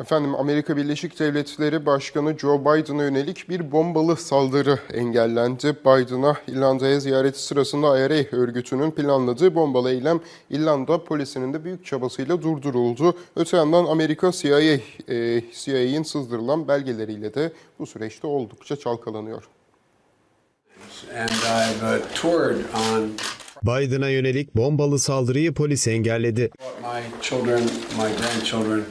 Efendim Amerika Birleşik Devletleri Başkanı Joe Biden'a yönelik bir bombalı saldırı engellendi. Biden'a İrlanda'ya ziyareti sırasında IRA örgütünün planladığı bombalı eylem İrlanda polisinin de büyük çabasıyla durduruldu. Öte yandan Amerika CIA, e, CIA'in sızdırılan belgeleriyle de bu süreçte oldukça çalkalanıyor. and I've uh, toured on Biden'a yönelik bombalı saldırıyı polis engelledi. my children, my grandchildren.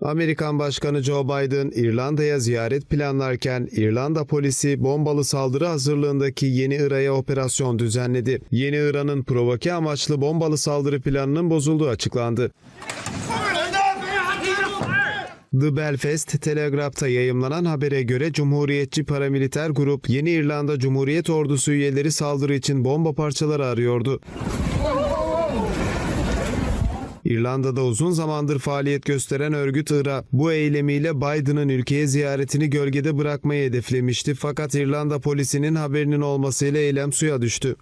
Amerikan Başkanı Joe Biden İrlanda'ya ziyaret planlarken İrlanda polisi bombalı saldırı hazırlığındaki Yeni Ira'ya operasyon düzenledi. Yeni Ira'nın provoke amaçlı bombalı saldırı planının bozulduğu açıklandı. The Belfast Telegraph'ta yayımlanan habere göre Cumhuriyetçi paramiliter grup Yeni İrlanda Cumhuriyet Ordusu üyeleri saldırı için bomba parçaları arıyordu. İrlanda'da uzun zamandır faaliyet gösteren örgüt IRA bu eylemiyle Biden'ın ülkeye ziyaretini gölgede bırakmayı hedeflemişti fakat İrlanda polisinin haberinin olmasıyla eylem suya düştü.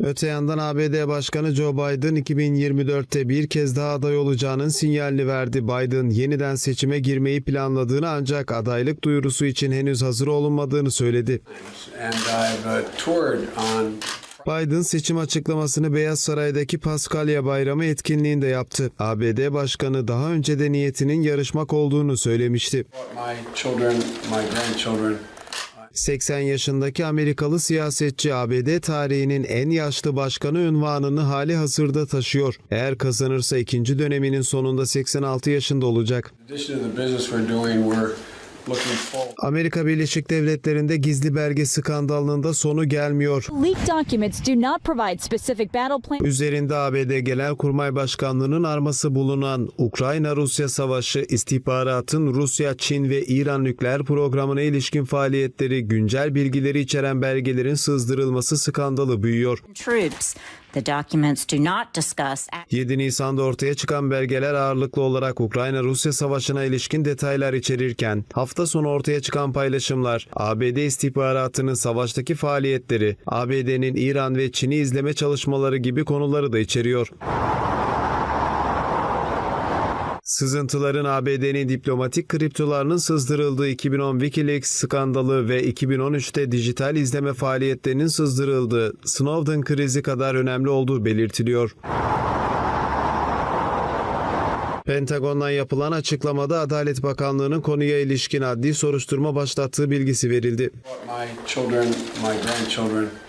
Öte yandan ABD Başkanı Joe Biden 2024'te bir kez daha aday olacağının sinyalini verdi. Biden yeniden seçime girmeyi planladığını ancak adaylık duyurusu için henüz hazır olunmadığını söyledi. Biden seçim açıklamasını Beyaz Saray'daki Paskalya Bayramı etkinliğinde yaptı. ABD Başkanı daha önce de niyetinin yarışmak olduğunu söylemişti. my children, my grandchildren. 80 yaşındaki Amerikalı siyasetçi ABD tarihinin en yaşlı başkanı unvanını hali hazırda taşıyor. Eğer kazanırsa ikinci döneminin sonunda 86 yaşında olacak. Amerika Birleşik Devletleri'nde gizli belge skandalının da sonu gelmiyor. Üzerinde ABD Genelkurmay Başkanlığı'nın arması bulunan Ukrayna-Rusya savaşı, istihbaratın Rusya, Çin ve İran nükleer programına ilişkin faaliyetleri, güncel bilgileri içeren belgelerin sızdırılması skandalı büyüyor. The documents do not discuss 7 Nisan'da ortaya çıkan belgeler ağırlıklı olarak Ukrayna-Rusya savaşına ilişkin detaylar içerirken hafta sonu ortaya çıkan paylaşımlar ABD istihbaratının savaştaki faaliyetleri, ABD'nin İran ve Çin'i izleme çalışmaları gibi konuları da içeriyor. Sızıntıların ABD'nin diplomatik kriptolarının sızdırıldığı 2010 Wikileaks skandalı ve 2013'te dijital izleme faaliyetlerinin sızdırıldığı Snowden krizi kadar önemli olduğu belirtiliyor. Pentagon'dan yapılan açıklamada Adalet Bakanlığı'nın konuya ilişkin adli soruşturma başlattığı bilgisi verildi. My children, my.